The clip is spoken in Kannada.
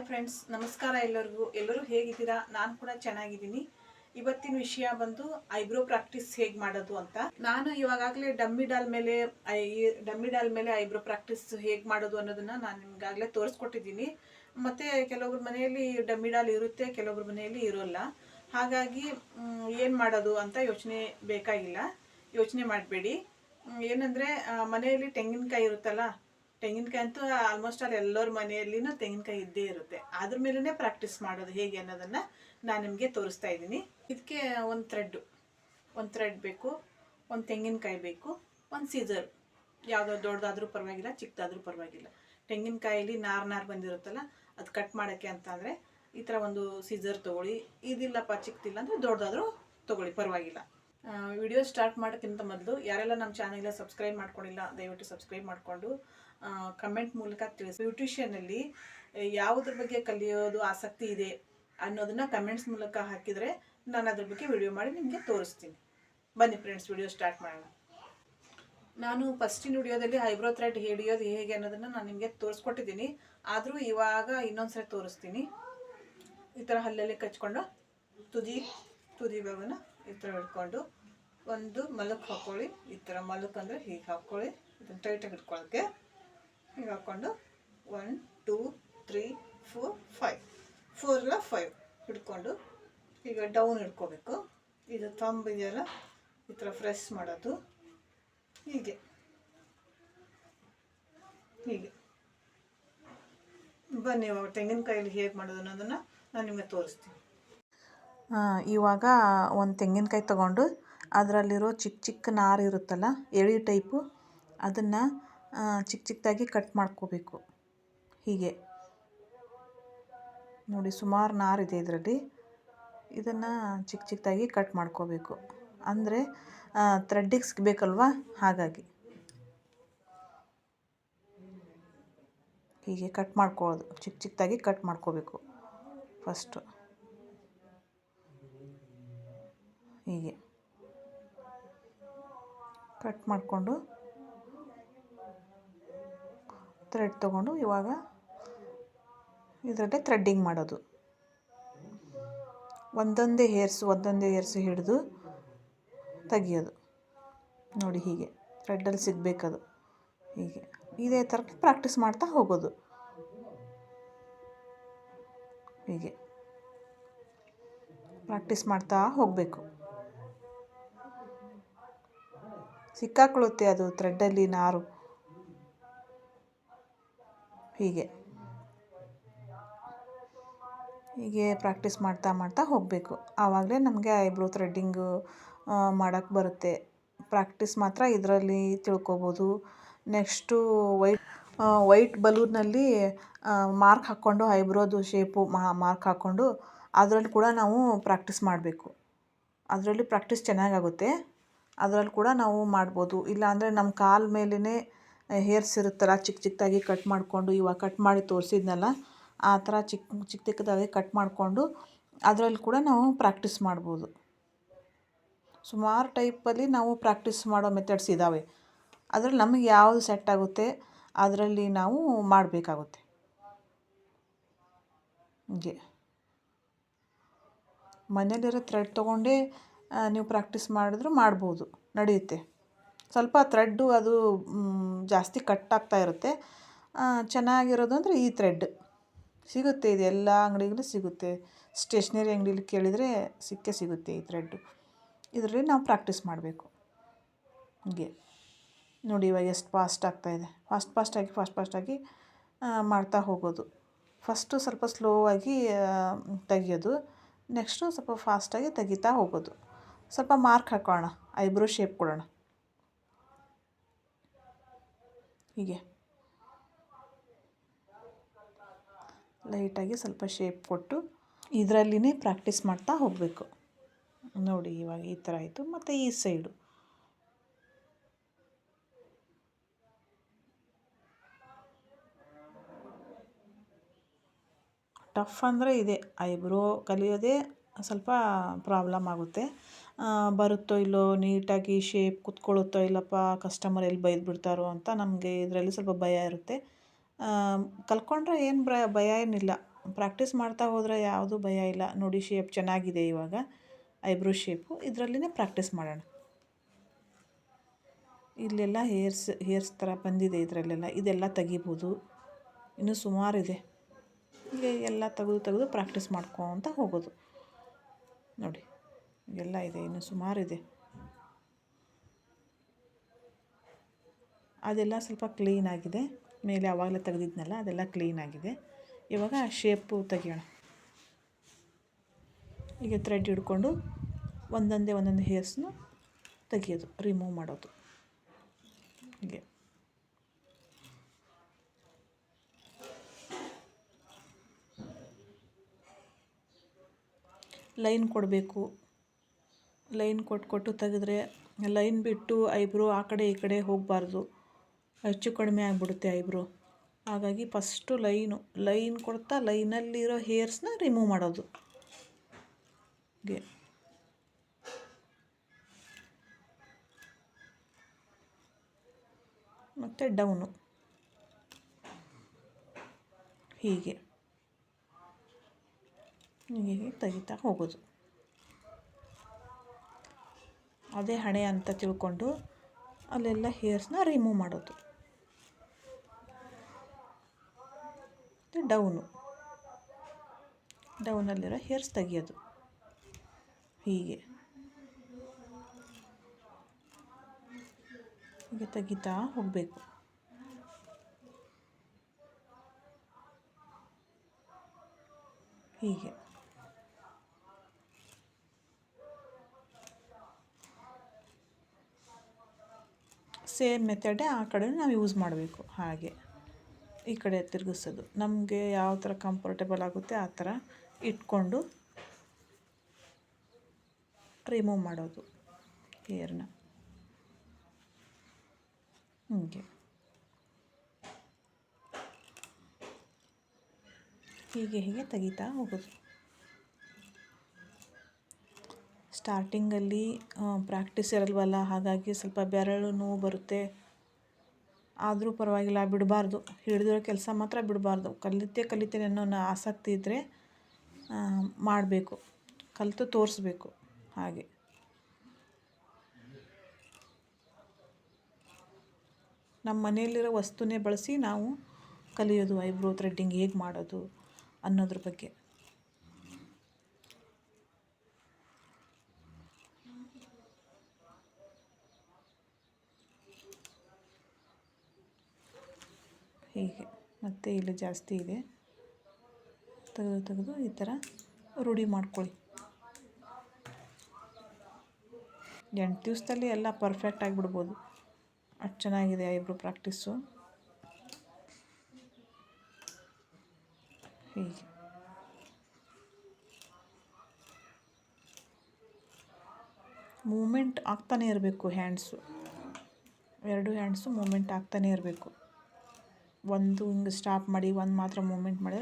ಹಾಯ್ ಫ್ರೆಂಡ್ಸ್, ನಮಸ್ಕಾರ ಎಲ್ಲರಿಗೂ. ಎಲ್ಲರೂ ಹೇಗಿದ್ದೀರಾ? ನಾನು ಕೂಡ ಚೆನ್ನಾಗಿದ್ದೀನಿ. ಇವತ್ತಿನ ವಿಷಯ ಬಂದು ಐಬ್ರೋ ಪ್ರಾಕ್ಟೀಸ್ ಹೇಗೆ ಮಾಡೋದು ಅಂತ. ನಾನು ಇವಾಗಲೇ ಡಮ್ಮಿ ಡಾಲ್ ಮೇಲೆ, ಐ, ಡಮ್ಮಿ ಡಾಲ್ ಮೇಲೆ ಐಬ್ರೋ ಪ್ರಾಕ್ಟೀಸ್ ಹೇಗೆ ಮಾಡೋದು ಅನ್ನೋದನ್ನ ನಾನು ನಿಮಗಾಗಲೇ ತೋರಿಸ್ಕೊಟ್ಟಿದ್ದೀನಿ. ಮತ್ತು ಕೆಲವೊಬ್ರ ಮನೆಯಲ್ಲಿ ಡಮ್ಮಿ ಡಾಲ್ ಇರುತ್ತೆ, ಕೆಲವೊಬ್ರ ಮನೆಯಲ್ಲಿ ಇರೋಲ್ಲ. ಹಾಗಾಗಿ ಏನು ಮಾಡೋದು ಅಂತ ಯೋಚನೆ ಬೇಕಾಗಿಲ್ಲ. ಯೋಚನೆ ಮಾಡಬೇಡಿ. ಏನಂದರೆ ಮನೆಯಲ್ಲಿ ತೆಂಗಿನಕಾಯಿ ಇರುತ್ತಲ್ಲ ತೆಂಗಿನಕಾಯಿ ಅಂತೂ ಆಲ್ಮೋಸ್ಟ್ ಆಲ್ ಎಲ್ಲರ ಮನೆಯಲ್ಲಿನೂ ತೆಂಗಿನಕಾಯಿ ಇದ್ದೇ ಇರುತ್ತೆ. ಅದ್ರ ಮೇಲೇ ಪ್ರಾಕ್ಟೀಸ್ ಮಾಡೋದು ಹೇಗೆ ಅನ್ನೋದನ್ನು ನಾನು ನಿಮಗೆ ತೋರಿಸ್ತಾ ಇದ್ದೀನಿ. ಇದಕ್ಕೆ ಒಂದು ಥ್ರೆಡ್ಡು ಒಂದು ಥ್ರೆಡ್ ಬೇಕು, ಒಂದು ತೆಂಗಿನಕಾಯಿ ಬೇಕು, ಒಂದು ಸೀಸರ್ ಯಾವುದೋ ದೊಡ್ಡದಾದ್ರೂ ಪರವಾಗಿಲ್ಲ, ಚಿಕ್ಕದಾದ್ರೂ ಪರವಾಗಿಲ್ಲ. ತೆಂಗಿನಕಾಯಲ್ಲಿ ನಾರು ನಾರು ಬಂದಿರುತ್ತಲ್ಲ, ಅದು ಕಟ್ ಮಾಡೋಕ್ಕೆ ಅಂತ ಅಂದರೆ ಈ ಥರ ಒಂದು ಸೀಸರ್ ತೊಗೊಳ್ಳಿ. ಇದಿಲ್ಲಪ್ಪ, ಚಿಕ್ಕದಿಲ್ಲ ಅಂದರೆ ದೊಡ್ಡದಾದ್ರೂ ತೊಗೊಳ್ಳಿ, ಪರವಾಗಿಲ್ಲ. ವಿಡಿಯೋ ಸ್ಟಾರ್ಟ್ ಮಾಡೋಕ್ಕಿಂತ ಮೊದಲು ಯಾರೆಲ್ಲ ನಮ್ಮ ಚಾನಲ್ನ ಸಬ್ಸ್ಕ್ರೈಬ್ ಮಾಡ್ಕೊಂಡಿಲ್ಲ, ದಯವಿಟ್ಟು ಸಬ್ಸ್ಕ್ರೈಬ್ ಮಾಡಿಕೊಂಡು. ಕಮೆಂಟ್ ಮೂಲಕ ತಿಳಿಸಿ ಬ್ಯೂಟಿಷಿಯನಲ್ಲಿ ಯಾವುದ್ರ ಬಗ್ಗೆ ಕಲಿಯೋದು ಆಸಕ್ತಿ ಇದೆ ಅನ್ನೋದನ್ನ ಕಮೆಂಟ್ಸ್ ಮೂಲಕ ಹಾಕಿದರೆ ನಾನು ಅದ್ರ ಬಗ್ಗೆ ವಿಡಿಯೋ ಮಾಡಿ ನಿಮಗೆ ತೋರಿಸ್ತೀನಿ. ಬನ್ನಿ ಫ್ರೆಂಡ್ಸ್ ವಿಡಿಯೋ ಸ್ಟಾರ್ಟ್ ಮಾಡೋಣ. ನಾನು ಫಸ್ಟಿನ ವಿಡಿಯೋದಲ್ಲಿ ಐಬ್ರೋ ಥ್ರೆಡ್ ಹಿಡಿಯೋದು ಹೇಗೆ ಅನ್ನೋದನ್ನು ನಾನು ನಿಮಗೆ ತೋರಿಸ್ಕೊಟ್ಟಿದ್ದೀನಿ. ಆದರೂ ಇವಾಗ ಇನ್ನೊಂದ್ಸರಿ ತೋರಿಸ್ತೀನಿ. ಈ ಥರ ಹಲ್ಲಲ್ಲಿ ಕಚ್ಕೊಂಡು ತುದಿ ತುದಿ ಭಾಗನ ಈ ಥರ ಹಿಡ್ಕೊಂಡು ಒಂದು ಮಲಕ್ ಹಾಕ್ಕೊಳ್ಳಿ ಈ ಥರ ಮಲಕ್ ಅಂದರೆ ಹೀಗೆ ಹಾಕ್ಕೊಳ್ಳಿ ಇದನ್ನು ಟೈಟಾಗಿ ಇಟ್ಕೊಳ್ಳೋಕ್ಕೆ ಹೀಗೆ ಹಾಕ್ಕೊಂಡು one two three four five four ಇಲ್ಲ ಫೈವ್ ಹಿಡ್ಕೊಂಡು ಈಗ ಡೌನ್ ಹಿಡ್ಕೋಬೇಕು. ಇದು ತಂಬ್ ಇದೆಯಲ್ಲ ಈ ಥರ ಫ್ರೆಶ್ ಮಾಡೋದು. ಹೀಗೆ. ಹೀಗೆ. ಬನ್ನಿ ಇವಾಗ ತೆಂಗಿನಕಾಯಲ್ಲಿ ಹೇಗೆ ಮಾಡೋದು ಅನ್ನೋದನ್ನು ನಾನು ನಿಮಗೆ ತೋರಿಸ್ತೀನಿ. ಇವಾಗ ಒಂದು ತೆಂಗಿನಕಾಯಿ ತಗೊಂಡು ಅದರಲ್ಲಿರೋ ಚಿಕ್ಕ ಚಿಕ್ಕ ನಾರು ಇರುತ್ತಲ್ಲ ಎಳೆ ಟೈಪು, ಅದನ್ನು ಚಿಕ್ಕ ಚಿಕ್ಕದಾಗಿ ಕಟ್ ಮಾಡ್ಕೋಬೇಕು. ಹೀಗೆ. ನೋಡಿ, ಸುಮಾರು ನಾರಿದೆ ಇದರಲ್ಲಿ. ಇದನ್ನು ಚಿಕ್ಕ ಚಿಕ್ಕದಾಗಿ ಕಟ್ ಮಾಡ್ಕೋಬೇಕು. ಅಂದರೆ ಥ್ರೆಡ್ಡಿಗೆ ಸಿಗಬೇಕಲ್ವಾ ಹಾಗಾಗಿ. ಹೀಗೆ ಕಟ್ ಮಾಡ್ಕೊಳ್ಳೋದು. ಚಿಕ್ಕ ಚಿಕ್ಕದಾಗಿ ಕಟ್ ಮಾಡ್ಕೋಬೇಕು. ಫಸ್ಟು. ಹೀಗೆ. ಕಟ್ ಮಾಡಿಕೊಂಡು ಥ್ರೆಡ್ ತೊಗೊಂಡು ಇವಾಗ ಇದರಲ್ಲೇ ಥ್ರೆಡ್ಡಿಂಗ್ ಮಾಡೋದು. ಒಂದೊಂದೇ ಹೇರ್ಸು ಒಂದೊಂದೇ ಹೇರ್ಸು ಹಿಡಿದು ತೆಗಿಯೋದು. ನೋಡಿ ಹೀಗೆ ಥ್ರೆಡ್ಡಲ್ಲಿ ಸಿಗಬೇಕದು. ಹೀಗೆ, ಇದೇ ಥರ ಪ್ರಾಕ್ಟೀಸ್ ಮಾಡ್ತಾ ಹೋಗೋದು. ಹೀಗೆ ಪ್ರಾಕ್ಟೀಸ್ ಮಾಡ್ತಾ ಹೋಗಬೇಕು. ಸಿಕ್ಕಾಕೊಳ್ಳುತ್ತೆ ಅದು ಥ್ರೆಡ್ಡಲ್ಲಿ ನಾರು. ಹೀಗೆ. ಹೀಗೆ ಪ್ರಾಕ್ಟೀಸ್ ಮಾಡ್ತಾ ಮಾಡ್ತಾ ಹೋಗಬೇಕು. ಆವಾಗಲೇ ನಮಗೆ ಐಬ್ರೋ ಥ್ರೆಡ್ಡಿಂಗು ಮಾಡೋಕ್ಕೆ ಬರುತ್ತೆ. ಪ್ರಾಕ್ಟೀಸ್ ಮಾತ್ರ ಇದರಲ್ಲಿ ತಿಳ್ಕೊಬೋದು. ನೆಕ್ಸ್ಟು ವೈಟ್ ವೈಟ್ ಬಲೂನಲ್ಲಿ ಮಾರ್ಕ್ ಹಾಕ್ಕೊಂಡು ಐಬ್ರೋದು ಶೇಪು ಮಾರ್ಕ್ ಹಾಕ್ಕೊಂಡು ಅದರಲ್ಲಿ ಕೂಡ ನಾವು ಪ್ರಾಕ್ಟೀಸ್ ಮಾಡಬೇಕು. ಅದರಲ್ಲಿ ಪ್ರಾಕ್ಟೀಸ್ ಚೆನ್ನಾಗಾಗುತ್ತೆ. ಅದರಲ್ಲಿ ಕೂಡ ನಾವು ಮಾಡ್ಬೋದು. ಇಲ್ಲಾಂದರೆ ನಮ್ಮ ಕಾಲ ಮೇಲೇ ಹೇರ್ಸ್ ಇರುತ್ತಲ್ಲ ಚಿಕ್ಕ ಚಿಕ್ಕದಾಗಿ ಕಟ್ ಮಾಡಿಕೊಂಡು, ಇವಾಗ ಕಟ್ ಮಾಡಿ ತೋರಿಸಿದ್ನಲ್ಲ, ಆ ಥರ ಚಿಕ್ಕ ಚಿಕ್ಕ ಚಿಕ್ಕದಾಗಿ ಕಟ್ ಮಾಡಿಕೊಂಡು ಅದರಲ್ಲಿ ಕೂಡ ನಾವು ಪ್ರಾಕ್ಟೀಸ್ ಮಾಡ್ಬೋದು. ಸುಮಾರು ಟೈಪಲ್ಲಿ ನಾವು ಪ್ರಾಕ್ಟೀಸ್ ಮಾಡೋ ಮೆಥಡ್ಸ್ ಇದ್ದಾವೆ ಅದರಲ್ಲಿ ನಮಗೆ ಯಾವುದು ಸೆಟ್ ಆಗುತ್ತೆ, ಅದರಲ್ಲಿ ನಾವು ಮಾಡಬೇಕಾಗುತ್ತೆ. ಹೀಗೆ. ಮನೇಲಿರೋ ಥ್ರೆಡ್ ತೊಗೊಂಡೇ ನೀವು ಪ್ರಾಕ್ಟೀಸ್ ಮಾಡಿದ್ರೂ ಮಾಡ್ಬೋದು, ನಡೆಯುತ್ತೆ. ಸ್ವಲ್ಪ ಥ್ರೆಡ್ಡು ಅದು ಜಾಸ್ತಿ ಕಟ್ ಆಗ್ತಾ ಇರುತ್ತೆ. ಚೆನ್ನಾಗಿರೋದು ಅಂದರೆ ಈ ಥ್ರೆಡ್ ಸಿಗುತ್ತೆ. ಇದು ಎಲ್ಲ ಅಂಗಡಿಗಳು ಸಿಗುತ್ತೆ. ಸ್ಟೇಷ್ನರಿ ಅಂಗಡಿಲಿ ಕೇಳಿದರೆ ಸಿಕ್ಕೇ ಸಿಗುತ್ತೆ ಈ ಥ್ರೆಡ್ಡು ಇದರಲ್ಲಿ ನಾವು ಪ್ರಾಕ್ಟೀಸ್ ಮಾಡಬೇಕು. ಹೀಗೆ. ನೋಡಿ ಇವಾಗ ಎಷ್ಟು ಫಾಸ್ಟ್ ಆಗ್ತಾಯಿದೆ ಫಾಸ್ಟ್ ಫಾಸ್ಟಾಗಿ ಫಾಸ್ಟ್ ಫಾಸ್ಟಾಗಿ ಮಾಡ್ತಾ ಹೋಗೋದು. ಫಸ್ಟು ಸ್ವಲ್ಪ ಸ್ಲೋ ಆಗಿ ತೆಗಿಯೋದು. ನೆಕ್ಸ್ಟು ಸ್ವಲ್ಪ ಫಾಸ್ಟಾಗಿ ತೆಗಿತಾ ಹೋಗೋದು. ಸ್ವಲ್ಪ ಮಾರ್ಕ್ ಹಾಕೋಣ. ಐಬ್ರೋ ಶೇಪ್ ಕೊಡೋಣ. ಹೀಗೆ. ಲೈಟಾಗಿ ಸ್ವಲ್ಪ ಶೇಪ್ ಕೊಟ್ಟು ಇದರಲ್ಲಿನೇ ಪ್ರಾಕ್ಟೀಸ್ ಮಾಡ್ತಾ ಹೋಗಬೇಕು. ನೋಡಿ ಇವಾಗ ಈ ಥರ ಆಯಿತು, ಮತ್ತು ಈ ಸೈಡು ಟಫ್ ಅಂದರೆ ಇದೆ ಐಬ್ರೋ ಕಲಿಯೋದೇ ಸ್ವಲ್ಪ ಪ್ರಾಬ್ಲಮ್ ಆಗುತ್ತೆ. ಬರುತ್ತೋ ಇಲ್ಲೋ, ನೀಟಾಗಿ ಶೇಪ್ ಕುತ್ಕೊಳ್ಳುತ್ತೋ ಇಲ್ಲಪ್ಪ ಕಸ್ಟಮರ್ ಎಲ್ಲಿ ಬೈದು ಬಿಡ್ತಾರೋ ಅಂತ ನಮಗೆ ಇದರಲ್ಲಿ ಸ್ವಲ್ಪ ಭಯ ಇರುತ್ತೆ. ಕಲ್ತ್ಕೊಂಡ್ರೆ ಏನು ಭಯ ಏನಿಲ್ಲ. ಪ್ರಾಕ್ಟೀಸ್ ಮಾಡ್ತಾ ಹೋದರೆ ಯಾವುದೂ ಭಯ ಇಲ್ಲ. ನೋಡಿ ಶೇಪ್ ಚೆನ್ನಾಗಿದೆ ಇವಾಗ. ಐಬ್ರೋ ಶೇಪು ಇದರಲ್ಲಿನೇ ಪ್ರಾಕ್ಟೀಸ್ ಮಾಡೋಣ. ಇಲ್ಲೆಲ್ಲ ಹೇರ್ಸ್ ಹೇರ್ಸ್ ಥರ ಬಂದಿದೆ ಇದರಲ್ಲೆಲ್ಲ. ಇದೆಲ್ಲ ತೆಗಿಬೋದು. ಇನ್ನೂ ಸುಮಾರಿದೆ. ಹೀಗೆ ಎಲ್ಲ ತೆಗೆದು ತೆಗೆದು ಪ್ರಾಕ್ಟೀಸ್ ಮಾಡ್ಕೊತ ಹೋಗೋದು. ನೋಡಿ, ಎಲ್ಲ ಇದೆ, ಇನ್ನು ಸುಮಾರಿದೆ ಅದೆಲ್ಲ ಸ್ವಲ್ಪ ಕ್ಲೀನಾಗಿದೆ ಮೇಲೆ ಆವಾಗಲೇ ತೆಗೆದಿದ್ನಲ್ಲ, ಅದೆಲ್ಲ ಕ್ಲೀನಾಗಿದೆ ಇವಾಗ ಶೇಪು ತೆಗಿಯೋಣ. ಈಗ ಥ್ರೆಡ್ ಹಿಡ್ಕೊಂಡು ಒಂದೊಂದೇ ಒಂದೊಂದು ಹೇರ್ಸ್ನು ತೆಗಿಯೋದು ರಿಮೂವ್ ಮಾಡೋದು. ಹೀಗೆ. ಲೈನ್ ಕೊಡಬೇಕು. ಲೈನ್ ಕೊಟ್ಟು ಕೊಟ್ಟು ತೆಗೆದ್ರೆ ಲೈನ್ ಬಿಟ್ಟು ಐಬ್ರೋ ಆ ಕಡೆ ಈ ಕಡೆ ಹೋಗಬಾರ್ದು. ಹೆಚ್ಚು ಕಡಿಮೆ ಆಗಿಬಿಡುತ್ತೆ ಐಬ್ರೋ. ಹಾಗಾಗಿ ಫಸ್ಟು ಲೈನು, ಲೈನ್ ಕೊಡ್ತಾ ಲೈನಲ್ಲಿರೋ ಹೇರ್ಸ್ನ ರಿಮೂವ್ ಮಾಡೋದು. ಗೆ ಮತ್ತು ಡೌನು. ಹೀಗೆ. ಹೀಗೆ ತೆಗಿತಾ ಹೋಗೋದು. ಅದೇ ಹಣೆ ಅಂತ ತಿಳ್ಕೊಂಡು ಅಲ್ಲೆಲ್ಲ ಹೇರ್ಸ್ನ ರಿಮೂವ್ ಮಾಡೋದು. ಡೌನು ಡೌನಲ್ಲಿರೋ ಹೇರ್ಸ್ ತೆಗಿಯೋದು. ಹೀಗೆ. ಹೀಗೆ ತೆಗಿತಾ ಹೋಗಬೇಕು. ಹೀಗೆ. ಸೇಮ್ ಮೆಥಡೇ ಆ ಕಡೆ ನಾವು ಯೂಸ್ ಮಾಡಬೇಕು ಹಾಗೆ. ಈ ಕಡೆ ತಿರುಗಿಸೋದು. ನಮಗೆ ಯಾವ ಥರ ಕಂಫರ್ಟೇಬಲ್ ಆಗುತ್ತೆ ಆ ಥರ ಇಟ್ಕೊಂಡು ರಿಮೂವ್ ಮಾಡೋದು ಹೇರ್ನ ಹೀಗೆ. ಹೀಗೆ ಹೀಗೆ ತೆಗಿತಾ ಹೋಗೋದು. ಸ್ಟಾರ್ಟಿಂಗಲ್ಲಿ ಪ್ರಾಕ್ಟೀಸ್ ಇರಲ್ವಲ್ಲ? ಹಾಗಾಗಿ ಸ್ವಲ್ಪ ಬೆರಳು ನೋವು ಬರುತ್ತೆ. ಆದರೂ ಪರವಾಗಿಲ್ಲ, ಬಿಡಬಾರ್ದು. ಹಿಡಿದಿರೋ ಕೆಲಸ ಮಾತ್ರ ಬಿಡಬಾರ್ದು. ಕಲಿತೆ ಕಲಿತೇನೆ ಅನ್ನೋ ಆಸಕ್ತಿ ಇದ್ದರೆ ಮಾಡಬೇಕು. ಕಲಿತು ತೋರಿಸ್ಬೇಕು ಹಾಗೆ. ನಮ್ಮ ಮನೆಯಲ್ಲಿರೋ ವಸ್ತುನೇ ಬಳಸಿ ನಾವು ಕಲಿಯೋದು, ಐಬ್ರೋ ಥ್ರೆಡ್ಡಿಂಗ್ ಹೇಗೆ ಮಾಡೋದು ಅನ್ನೋದ್ರ ಬಗ್ಗೆ. ಹೀಗೆ ಮತ್ತು ಇಲ್ಲಿ ಜಾಸ್ತಿ ಇದೆ. ತೆಗೆದು ತೆಗೆದು ಈ ಥರ ರೂಢಿ ಮಾಡ್ಕೊಳ್ಳಿ. ಎಂಟು ದಿವಸದಲ್ಲಿ ಎಲ್ಲ ಪರ್ಫೆಕ್ಟ್ ಆಗಿಬಿಡ್ಬೋದು. ಅಷ್ಟು ಚೆನ್ನಾಗಿದೆ ಐಬ್ರೋ ಪ್ರಾಕ್ಟೀಸು ಹೀಗೆ. ಮೂಮೆಂಟ್ ಆಗ್ತಾನೆ ಇರಬೇಕು ಹ್ಯಾಂಡ್ಸು ಎರಡು ಹ್ಯಾಂಡ್ಸು ಮೂಮೆಂಟ್ ಆಗ್ತಾನೆ ಇರಬೇಕು. ಒಂದು ಹಿಂಗೆ ಸ್ಟಾಪ್ ಮಾಡಿ ಒಂದು ಮಾತ್ರ ಮೂಮೆಂಟ್ ಮಾಡಿದರೆ